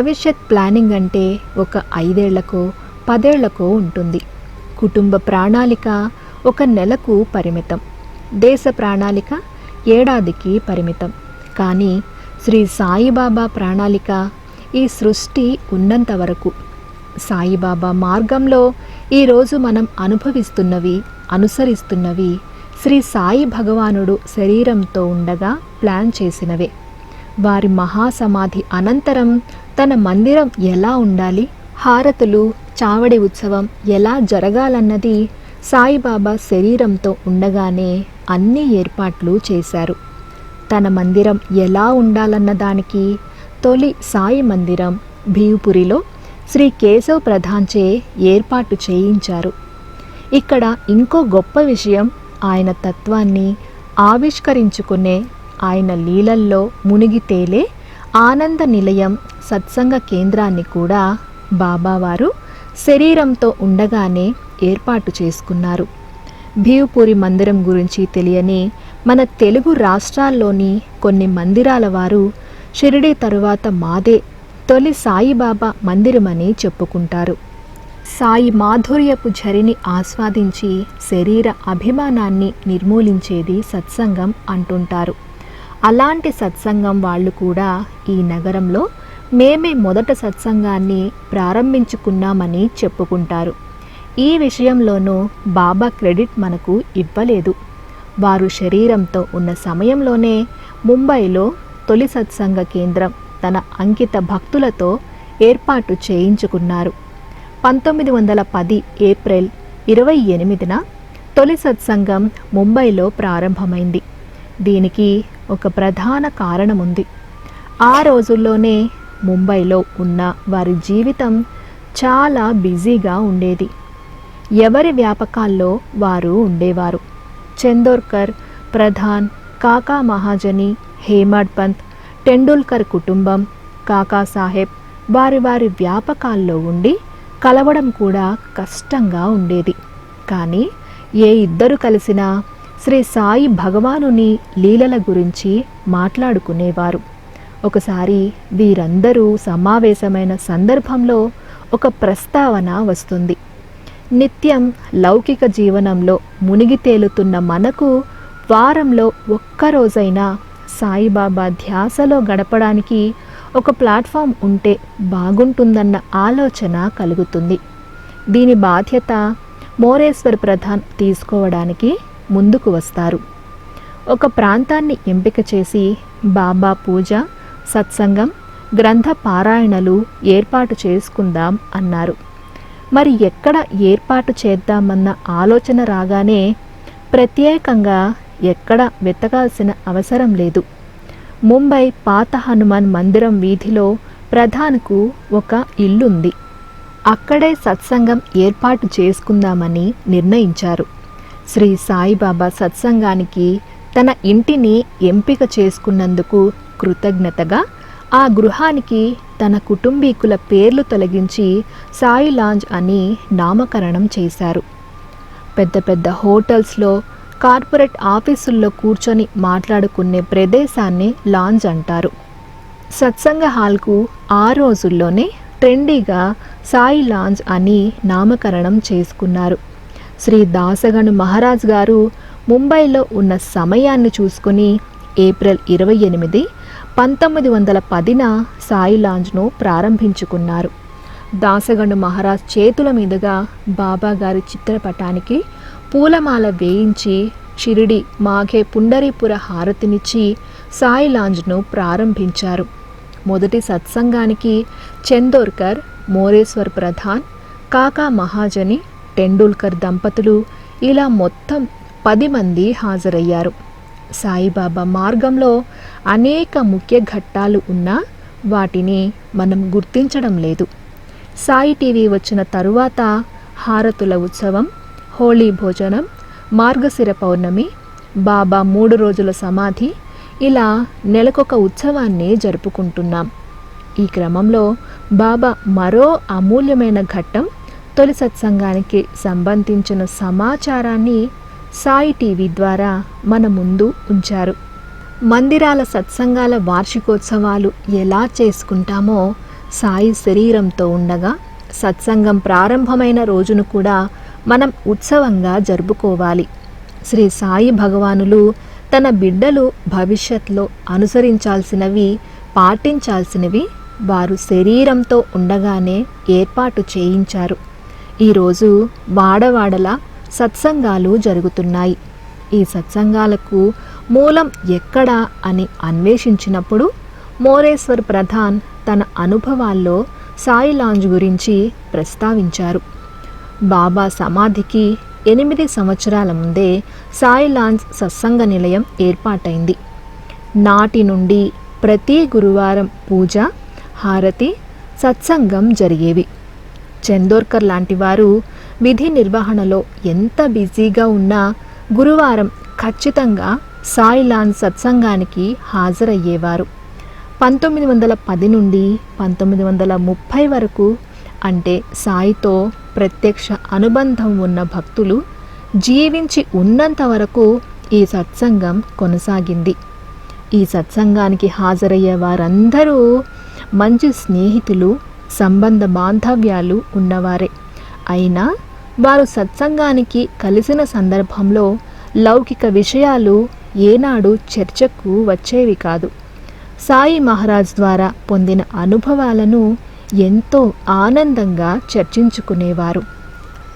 భవిష్యత్ ప్లానింగ్ అంటే ఒక ఐదేళ్ళకో పదేళ్ళకో ఉంటుంది. కుటుంబ ప్రణాళిక ఒక నెలకు పరిమితం. దేశ ప్రణాళిక ఏడాదికి పరిమితం. కానీ శ్రీ సాయిబాబా ప్రణాళిక ఈ సృష్టి ఉన్నంత వరకు. సాయిబాబా మార్గంలో ఈరోజు మనం అనుభవిస్తున్నవి అనుసరిస్తున్నవి శ్రీ సాయి భగవానుడు శరీరంతో ఉండగా ప్లాన్ చేసినవే. వారి మహాసమాధి అనంతరం తన మందిరం ఎలా ఉండాలి? హారతులు చావడి ఉత్సవం ఎలా జరగాలన్నది సాయిబాబా శరీరంతో ఉండగానే అన్ని ఏర్పాట్లు చేశారు. తన మందిరం ఎలా ఉండాలన్న దానికి తొలి సాయి మందిరం భీవుపురిలో శ్రీ కేశవ్ ప్రధాన్చే ఏర్పాటు చేయించారు. ఇక్కడ ఇంకో గొప్ప విషయం ఆయన తత్వాన్ని ఆవిష్కరించుకునే ఆయన లీలల్లో మునిగి తేలే ఆనంద నిలయం సత్సంగ కేంద్రాన్ని కూడా బాబావారు శరీరంతో ఉండగానే ఏర్పాటు చేసుకున్నారు. భీవుపూరి మందిరం గురించి తెలియని మన తెలుగు రాష్ట్రాల్లోని కొన్ని మందిరాల వారు షిరిడి తరువాత మాదే తొలి సాయిబాబా మందిరమని చెప్పుకుంటారు. సాయి మాధుర్యపు ఝరిని ఆస్వాదించి శరీర అభిమానాన్ని నిర్మూలించేది సత్సంగం అంటుంటారు. అలాంటి సత్సంగం వాళ్ళు కూడా ఈ నగరంలో మేమే మొదట సత్సంగాన్ని ప్రారంభించుకున్నామని చెప్పుకుంటారు. ఈ విషయంలోనూ బాబా క్రెడిట్ మనకు ఇవ్వలేదు. వారు శరీరంతో ఉన్న సమయంలోనే ముంబైలో తొలి సత్సంగ కేంద్రం తన అంకిత భక్తులతో ఏర్పాటు చేయించుకున్నారు. పంతొమ్మిది వందల పది ఏప్రిల్ ఇరవై ఎనిమిదిన తొలి సత్సంగం ముంబైలో ప్రారంభమైంది. దీనికి ఒక ప్రధాన కారణం ఉంది ఆ రోజుల్లోనే ముంబైలో ఉన్న వారి జీవితం చాలా బిజీగా ఉండేది. ఎవరి వ్యాపకాల్లో వారు ఉండేవారు? చందోర్కర్ ప్రధాన్ కాకా మహాజని హేమడ్ పంత్ టెండూల్కర్ కుటుంబం కాకా సాహెబ్ వారి వారి వ్యాపకాల్లో ఉండి కలవడం కూడా కష్టంగా ఉండేది. కానీ ఏ ఇద్దరు కలిసినా శ్రీ సాయి భగవానుని లీలల గురించి మాట్లాడుకునేవారు. ఒకసారి వీరందరూ సమావేశమైన సందర్భంలో ఒక ప్రస్తావన వస్తుంది. నిత్యం లౌకిక జీవనంలో మునిగి తేలుతున్న మనకు వారంలో ఒక్కరోజైనా సాయిబాబా ధ్యాసలో గడపడానికి ఒక ప్లాట్ఫామ్ ఉంటే బాగుంటుందన్న ఆలోచన కలుగుతుంది. దీని బాధ్యత మోరేశ్వర్ ప్రధాన్ తీసుకోవడానికి ముందుకు వస్తారు. ఒక ప్రాంతాన్ని ఎంపిక చేసి బాబా పూజ సత్సంగం గ్రంథ పారాయణలు ఏర్పాటు చేసుకుందాం అన్నారు. మరి ఎక్కడ ఏర్పాటు చేద్దామన్న ఆలోచన రాగానే ప్రత్యేకంగా ఎక్కడ వెతకాల్సిన అవసరం లేదు. ముంబై పాత హనుమాన్ మందిరం వీధిలో ప్రధాన్కు ఒక ఇల్లుంది. అక్కడే సత్సంగం ఏర్పాటు చేసుకుందామని నిర్ణయించారు. శ్రీ సాయిబాబా సత్సంగానికి తన ఇంటిని ఎంపిక చేసుకున్నందుకు కృతజ్ఞతగా ఆ గృహానికి తన కుటుంబీకుల పేర్లు తొలగించి సాయి లాంజ్ అని నామకరణం చేశారు. పెద్ద పెద్ద హోటల్స్లో కార్పొరేట్ ఆఫీసుల్లో కూర్చొని మాట్లాడుకునే ప్రదేశాన్ని లాంజ్ అంటారు. సత్సంగ హాల్కు ఆ రోజుల్లోనే ట్రెండీగా సాయి లాంజ్ అని నామకరణం చేసుకున్నారు. శ్రీ దాసగను మహారాజ్ గారు ముంబైలో ఉన్న సమయాన్ని చూసుకొని ఏప్రిల్ ఇరవై ఎనిమిది పంతొమ్మిది వందల పదిన సాయి లాంజ్ను ప్రారంభించుకున్నారు. దాసగను మహారాజ్ చేతుల మీదుగా బాబా గారి చిత్రపటానికి పూలమాల వేయించి షిరిడి మాఘే పుండరీపుర హారతినిచ్చి సాయి లాంజ్ను ప్రారంభించారు. మొదటి సత్సంగానికి చందోర్కర్ మోరేశ్వర్ ప్రధాన్ కాకా మహాజని టెండూల్కర్ దంపతులు ఇలా మొత్తం పది మంది హాజరయ్యారు. సాయిబాబా మార్గంలో అనేక ముఖ్య ఘట్టాలు ఉన్నా వాటిని మనం గుర్తించడం లేదు. సాయి టీవీ వచ్చిన తరువాత హారతుల ఉత్సవం హోళీ భోజనం మార్గశిర పౌర్ణమి బాబా మూడు రోజుల సమాధి ఇలా నెలకొక ఉత్సవాన్ని జరుపుకుంటున్నాం. ఈ క్రమంలో బాబా మరో అమూల్యమైన ఘట్టం తొలి సత్సంగానికి సంబంధించిన సమాచారాన్ని సాయి టీవీ ద్వారా మన ముందు ఉంచారు. మందిరాల సత్సంగాల వార్షికోత్సవాలు ఎలా చేసుకుంటామో సాయి శరీరంతో ఉండగా సత్సంగం ప్రారంభమైన రోజును కూడా మనం ఉత్సవంగా జరుపుకోవాలి. శ్రీ సాయి భగవానులు తన బిడ్డలు భవిష్యత్తులో అనుసరించాల్సినవి పాటించాల్సినవి వారు శరీరంతో ఉండగానే ఏర్పాటు చేయించారు. ఈరోజు వాడవాడల సత్సంగాలు జరుగుతున్నాయి. ఈ సత్సంగాలకు మూలం ఎక్కడా అని అన్వేషించినప్పుడు మోరేశ్వర్ ప్రధాన్ తన అనుభవాల్లో సాయి లాంజ్ గురించి ప్రస్తావించారు. బాబా సమాధికి ఎనిమిది సంవత్సరాల ముందే సాయి లాంజ్ సత్సంగ నిలయం ఏర్పాటైంది. నాటి నుండి ప్రతి గురువారం పూజ హారతి సత్సంగం జరిగేవి. చందోర్కర్ లాంటి వారు విధి నిర్వహణలో ఎంత బిజీగా ఉన్నా గురువారం ఖచ్చితంగా సాయిలాన్ సత్సంగానికి హాజరయ్యేవారు. పంతొమ్మిది వందల పది నుండి పంతొమ్మిది వందల ముప్పై వరకు అంటే సాయితో ప్రత్యక్ష అనుబంధం ఉన్న భక్తులు జీవించి ఉన్నంత వరకు ఈ సత్సంగం కొనసాగింది. ఈ సత్సంగానికి హాజరయ్యే వారందరూ మంచి స్నేహితులు సంబంధ బాంధవ్యాలు ఉన్నవారే. అయినా వారు సత్సంగానికి కలిసిన సందర్భంలో లౌకిక విషయాలు ఏనాడు చర్చకు వచ్చేవి కాదు. సాయి మహారాజ్ ద్వారా పొందిన అనుభవాలను ఎంతో ఆనందంగా చర్చించుకునేవారు.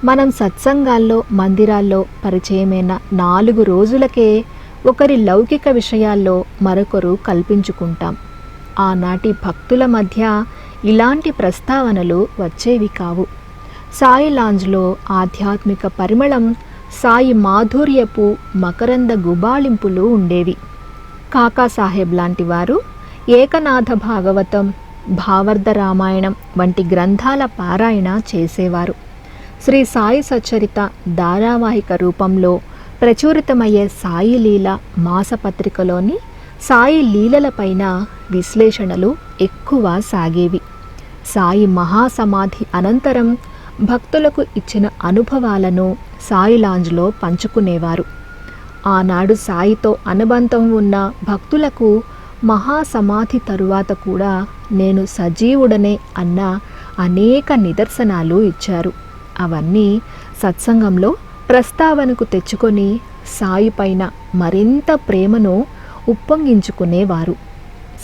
మనం సత్సంగాల్లో మందిరాల్లో పరిచయమైన నాలుగు రోజులకే ఒకరి లౌకిక విషయాల్లో మరొకరు కల్పించుకుంటాం. ఆనాటి భక్తుల మధ్య ఇలాంటి ప్రస్తావనలు వచ్చేవి కావు. సాయి లాంజ్లో ఆధ్యాత్మిక పరిమళం సాయి మాధుర్యపు మకరంద గుబాళింపులు ఉండేవి. కాకాసాహెబ్ లాంటి వారు ఏకనాథ భాగవతం భావర్ధ రామాయణం వంటి గ్రంథాల పారాయణ చేసేవారు. శ్రీ సాయి సచ్చరిత ధారావాహిక రూపంలో ప్రచురితమయ్యే సాయి లీల మాసపత్రికలోని సాయి లీలలపైన విశ్లేషణలు ఎక్కువ సాగేవి. సాయి మహాసమాధి అనంతరం భక్తులకు ఇచ్చిన అనుభవాలను సాయి లాంజ్లో పంచుకునేవారు. ఆనాడు సాయితో అనుబంధం ఉన్న భక్తులకు మహాసమాధి తరువాత కూడా నేను సజీవుడనే అన్న అనేక నిదర్శనాలు ఇచ్చారు. అవన్నీ సత్సంగంలో ప్రస్తావనకు తెచ్చుకొని సాయి పైన మరింత ప్రేమను ఉప్పొంగించుకునేవారు.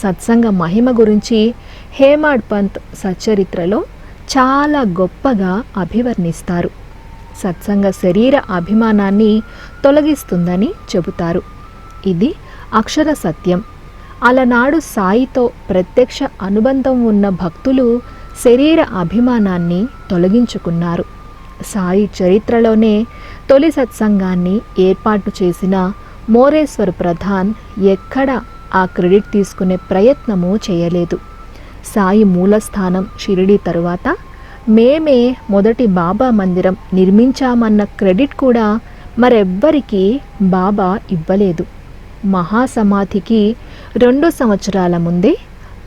సత్సంగ మహిమ గురించి హేమాడ్ పంత్ సచ్చరిత్రలో చాలా గొప్పగా అభివర్ణిస్తారు. సత్సంగ శరీర అభిమానాన్ని తొలగిస్తుందని చెబుతారు. ఇది అక్షర సత్యం. అలనాడు సాయితో ప్రత్యక్ష అనుబంధం ఉన్న భక్తులు శరీర అభిమానాన్ని తొలగించుకున్నారు. సాయి చరిత్రలోనే తొలి సత్సంగాన్ని ఏర్పాటు చేసిన మోరేశ్వర్ ప్రధాన్ ఎక్కడ ఆ క్రెడిట్ తీసుకునే ప్రయత్నము చేయలేదు. సాయి మూలస్థానం షిరిడి తరువాత మేమే మొదటి బాబా మందిరం నిర్మించామన్న క్రెడిట్ కూడా మరెవ్వరికీ బాబా ఇవ్వలేదు. మహాసమాధికి రెండు సంవత్సరాల ముందే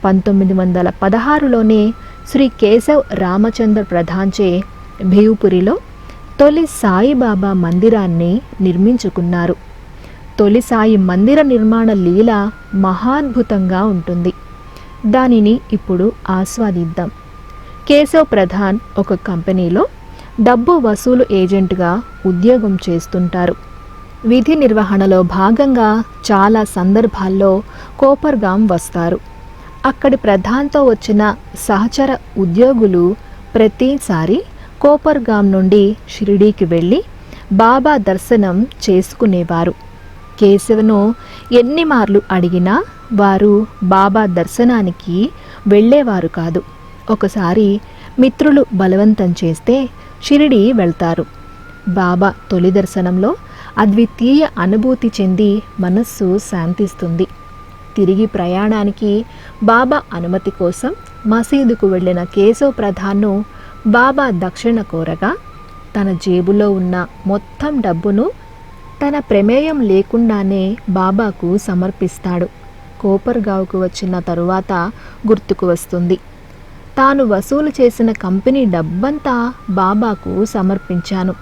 పంతొమ్మిది వందల పదహారులోనే శ్రీ కేశవ్ రామచంద్ర ప్రధాన్చే భీవుపురిలో తొలి సాయిబాబా మందిరాన్ని నిర్మించుకున్నారు. తొలి సాయి మందిర నిర్మాణ లీల మహాద్భుతంగా ఉంటుంది. దానిని ఇప్పుడు ఆస్వాదిద్దాం. కేశవ్ ప్రధాన్ ఒక కంపెనీలో డబ్బు వసూలు ఏజెంట్గా ఉద్యోగం చేస్తుంటారు. విధి నిర్వహణలో భాగంగా చాలా సందర్భాల్లో కోపర్గాం వస్తారు. అక్కడి ప్రధాన్తో వచ్చిన సహచర ఉద్యోగులు ప్రతిసారి కోపర్గాం నుండి షిరిడీకి వెళ్ళి బాబా దర్శనం చేసుకునేవారు. కేశవను ఎన్ని మార్లు అడిగినా వారు బాబా దర్శనానికి వెళ్ళేవారు కాదు. ఒకసారి మిత్రులు బలవంతం చేస్తే షిరిడి వెళ్తారు. బాబా తొలి దర్శనంలో అద్వితీయ అనుభూతి చెంది మనస్సు శాంతిస్తుంది. తిరిగి ప్రయాణానికి బాబా అనుమతి కోసం మసీదుకు వెళ్ళిన కేశవ్ ప్రధాన్ను బాబా దక్షిణ కోరగా తన జేబులో ఉన్న మొత్తం డబ్బును తన ప్రమేయం లేకుండానే బాబాకు సమర్పిస్తాడు. కోపర్గావ్కు వచ్చిన తరువాత గుర్తుకు వస్తుంది. తాను వసూలు చేసిన కంపెనీ డబ్బంతా బాబాకు సమర్పించాను.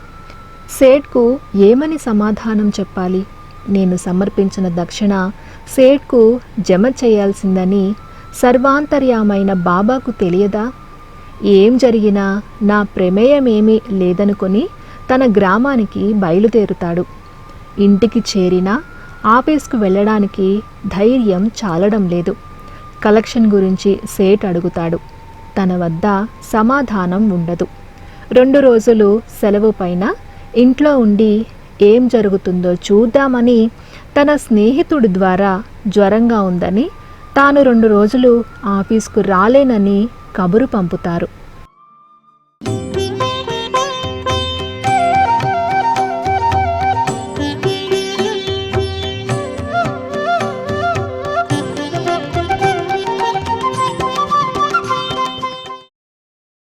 సేట్కు ఏమని సమాధానం చెప్పాలి? నేను సమర్పించిన దక్షిణ సేట్కు జమ చేయాల్సిందని సర్వాంతర్యామైన బాబాకు తెలియదా? ఏం జరిగినా నా ప్రమేయమేమీ లేదనుకొని తన గ్రామానికి బయలుదేరుతాడు. ఇంటికి చేరినా ఆఫీస్కు వెళ్ళడానికి ధైర్యం చాలడం లేదు. కలెక్షన్ గురించి సేట్ అడుగుతాడు. తన వద్ద సమాధానం ఉండదు. రెండు రోజులు సెలవు పైన ఇంట్లో ఉండి ఏం జరుగుతుందో చూద్దామని తన స్నేహితుడి ద్వారా జ్వరంగా ఉందని తాను రెండు రోజులు ఆఫీస్కు రాలేనని కబురు పంపుతారు.